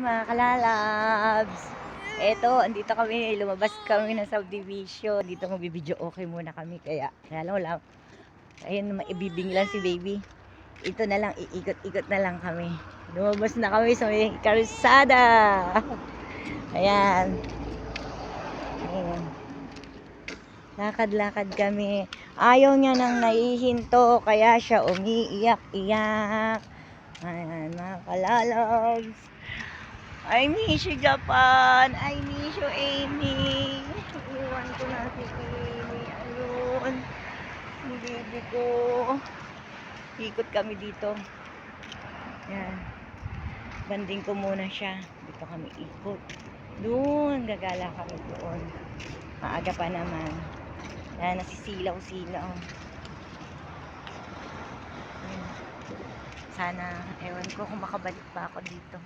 mga kalalabs. Eto, andito kami, lumabas kami ng subdivision. Dito magbibideo okay muna kami, kaya lang wala. Ayun, maibibing lang si baby. Ito na lang, iikot-ikot na lang kami. Lumabas na kami sa may karsada. Ayan. Ayan. Lakad-lakad kami. Ayaw niya nang naihinto, kaya siya umiiyak-iyak. Ayan, mga kalalabs. I miss you, Japan. I miss you, Amy. Iwan ko na si Amy. Ayun. Ang baby ko. Ikot kami dito. Yan. Banding ko muna siya. Dito kami ikot. Doon. Gagala kami doon. Maaga pa naman. Yan, nasisilaw-silaw. Sana, ewan ko kung makabalik pa ako dito.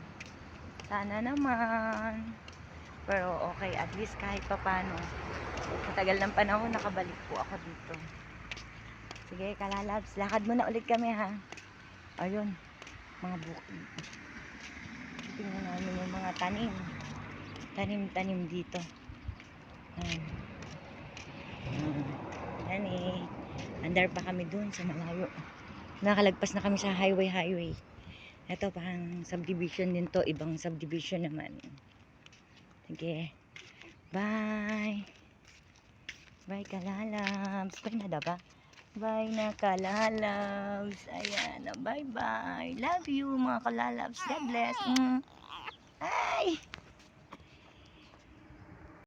Sana naman. Pero okay, at least kahit papano. Matagal ng panahon, nakabalik po ako dito. Sige, kalalabs, lakad muna ulit kami ha. Ayun, mga bukid. Tingnan namin yung mga tanim. Tanim-tanim dito. Ayan. Ayan. Yan eh. Andar pa kami dun sa malayo. Nakalagpas na kami sa highway highway. Ito parang subdivision din to. Ibang subdivision naman. Sige. Bye. Bye kalalabs. Bye na ba? Bye na kalalabs. Ayan. Bye bye. Love you mga kalalabs. God bless. Mm.